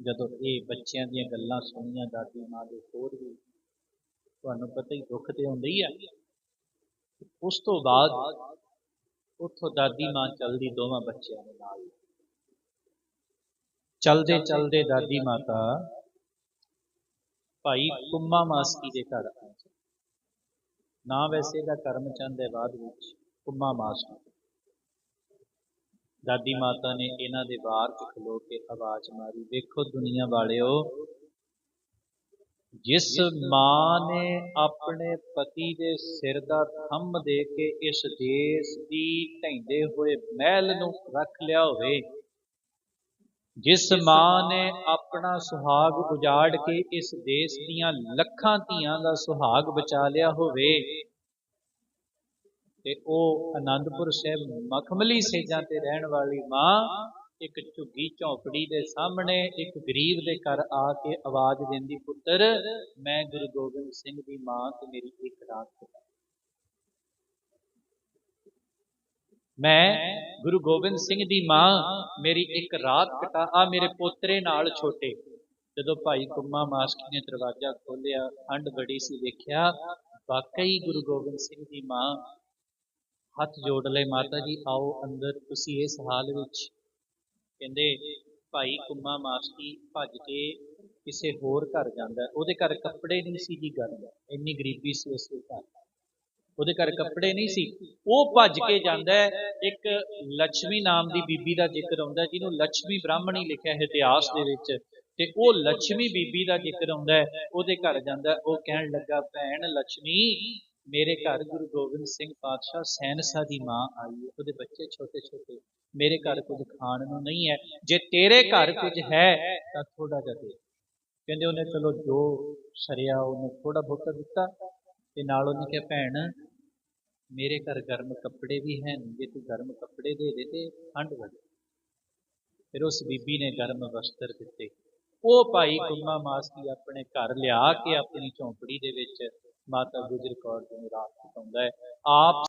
ਜਦੋਂ ਇਹ ਬੱਚਿਆਂ ਦੀਆਂ ਗੱਲਾਂ ਸੁਣੀਆਂ, ਦਾਦੀ ਮਾਂ ਦੇ ਹੋਰ ਵੀ ਤੁਹਾਨੂੰ ਪਤਾ ਹੀ ਦੁੱਖ ਤੇ ਹੁੰਦਾ ਹੀ ਆ। ਉਸ ਤੋਂ ਬਾਅਦ ਉੱਥੋਂ ਦਾਦੀ ਮਾਂ ਚਲਦੀ ਦੋਵਾਂ ਬੱਚਿਆਂ ਦੇ ਨਾਲ। ਚਲਦੇ ਚਲਦੇ ਦਾਦੀ ਮਾਤਾ ਭਾਈ ਕੁੰਮਾ ਮਾਸਕੀ ਦੇ ਘਰ ਪਹੁੰਚੇ। ਨਾ ਵੈਸੇ ਦਾ ਕਰਮਚੰਦ ਦੇ ਬਾਅਦ ਵਿੱਚ ਕੁੰਮਾ ਮਾਸਕੀ ਦਾਦੀ ਮਾਤਾ ਨੇ ਇਹਨਾਂ ਦੇ ਬਾਹਰ ਚ ਖਲੋ ਕੇ ਆਵਾਜ਼ ਮਾਰੀ, ਵੇਖੋ ਦੁਨੀਆ ਵਾਲਿਓ, ਜਿਸ ਮਾਂ ਨੇ ਆਪਣੇ ਪਤੀ ਦੇ ਸਿਰ ਦਾ ਥੰਮ ਦੇ ਕੇ ਇਸ ਦੇਸ਼ ਦੀ ਢੈਂਦੇ ਹੋਏ ਮਹਿਲ ਨੂੰ ਰੱਖ ਲਿਆ ਹੋਵੇ, ਜਿਸ ਮਾਂ ਨੇ ਆਪਣਾ ਸੁਹਾਗ ਉਜਾੜ ਕੇ ਇਸ ਦੇਸ਼ ਦੀਆਂ ਲੱਖਾਂ ਧੀਆਂ ਦਾ ਸੁਹਾਗ ਬਚਾ ਲਿਆ ਹੋਵੇ ਤੇ ਉਹ ਆਨੰਦਪੁਰ ਸਾਹਿਬ ਮਖਮਲੀ ਸੇਜਾਂ ਤੇ ਰਹਿਣ ਵਾਲੀ ਮਾਂ ਇੱਕ ਝੁੱਗੀ ਝੌਂਪੜੀ ਦੇ ਸਾਹਮਣੇ ਇੱਕ ਗਰੀਬ ਦੇ ਘਰ ਆ ਕੇ ਆਵਾਜ਼ ਦਿੰਦੀ, ਪੁੱਤਰ, ਮੈਂ ਗੁਰੂ ਗੋਬਿੰਦ ਸਿੰਘ ਦੀ ਮਾਂ ਤੇ ਮੇਰੀ ਇੱਕ ਰਾਤ ਕਟਾ ਮੈਂ ਗੁਰੂ ਗੋਬਿੰਦ ਸਿੰਘ ਦੀ ਮਾਂ, ਮੇਰੀ ਇੱਕ ਰਾਤ ਕਟਾ, ਆ ਮੇਰੇ ਪੋਤਰੇ ਨਾਲ ਛੋਟੇ। ਜਦੋਂ ਭਾਈ ਕੁੰਮਾ ਮਾਸਕੀ ਨੇ ਦਰਵਾਜ਼ਾ ਖੋਲ੍ਹਿਆ ਠੰਡ ਬੜੀ ਸੀ ਦੇਖਿਆ ਵਾਕਈ ਗੁਰੂ ਗੋਬਿੰਦ ਸਿੰਘ ਦੀ ਮਾਂ ਹੱਥ ਜੋੜ ਲਏ ਮਾਤਾ ਜੀ, ਆਓ ਅੰਦਰ। ਤੁਸੀਂ ਇਸ ਹਾਲ ਵਿੱਚ ਕਹਿੰਦੇ, ਭਾਈ ਕੁੰਮਾ ਮਾਸਕੀ ਭੱਜ ਕੇ ਕਿਸੇ ਹੋਰ ਘਰ ਜਾਂਦਾ ਉਹਦੇ ਘਰ ਕੱਪੜੇ ਨਹੀਂ ਸੀ ਜੀ ਗੱਲ ਇੰਨੀ ਗਰੀਬੀ ਸੀ ਉਸ ਘਰ। ਉਹਦੇ ਘਰ ਕੱਪੜੇ ਨਹੀਂ ਸੀ। ਉਹ ਭੱਜ ਕੇ ਜਾਂਦਾ ਇੱਕ ਲక్ష్ਮੀ ਨਾਮ ਦੀ ਬੀਬੀ ਦਾ ਜ਼ਿਕਰ ਆਉਂਦਾ ਜਿਹਨੂੰ ਲక్ష్ਮੀ ਬ੍ਰਾਹਮਣੀ ਲਿਖਿਆ ਹੈ ਇਤਿਹਾਸ ਦੇ ਵਿੱਚ। ਤੇ ਉਹ ਲక్ష్ਮੀ ਬੀਬੀ ਦਾ ਜ਼ਿਕਰ ਆਉਂਦਾ ਉਹਦੇ ਘਰ ਜਾਂਦਾ ਉਹ ਕਹਿਣ ਲੱਗਾ, ਭੈਣ ਲక్ష్ਮੀ ਮੇਰੇ ਘਰ ਗੁਰੂ ਗੋਬਿੰਦ ਸਿੰਘ ਪਾਤਸ਼ਾਹ ਸੈਨਸਾ ਦੀ ਮਾਂ ਆਈ ਹੈ। ਉਹਦੇ ਬੱਚੇ ਛੋਟੇ ਛੋਟੇ ਮੇਰੇ ਘਰ ਕੁਝ ਖਾਣ ਨੂੰ ਨਹੀਂ ਹੈ। ਜੇ ਤੇਰੇ ਘਰ ਕੁਝ ਹੈ, ਤਾਂ ਥੋੜਾ ਜਿਹਾ ਦੇ। ਕਹਿੰਦੇ ਉਹਨੇ, ਚਲੋ ਜੋ ਸਰਿਆ ਉਹਨੇ ਥੋੜਾ ਬਹੁਤਾ ਦਿੱਤਾ। ਤੇ ਨਾਲ ਉਹਨੇ ਕਿਹਾ, ਭੈਣ, ਮੇਰੇ ਘਰ ਗਰਮ ਕੱਪੜੇ ਵੀ ਹੈ ਜੇ ਤੂੰ ਗਰਮ ਕੱਪੜੇ ਦੇ ਦੇ ਤੇ ਠੰਡ ਵਧ। ਫਿਰ ਉਸ ਬੀਬੀ ਨੇ ਗਰਮ ਵਸਤਰ ਦਿੱਤੇ। ਉਹ ਭਾਈ ਕੁੰਮਾ ਮਾਸਕੀ ਆਪਣੇ ਘਰ ਲਿਆ ਕੇ ਆਪਣੀ ਝੌਂਪੜੀ ਦੇ ਵਿੱਚ ਮਾਤਾ ਗੁਜਰ ਕੌਰ ਜੀ ਨੂੰ ਰਾਤ ਬਿਤਾਉਂਦਾ ਹੈ। ਆਪ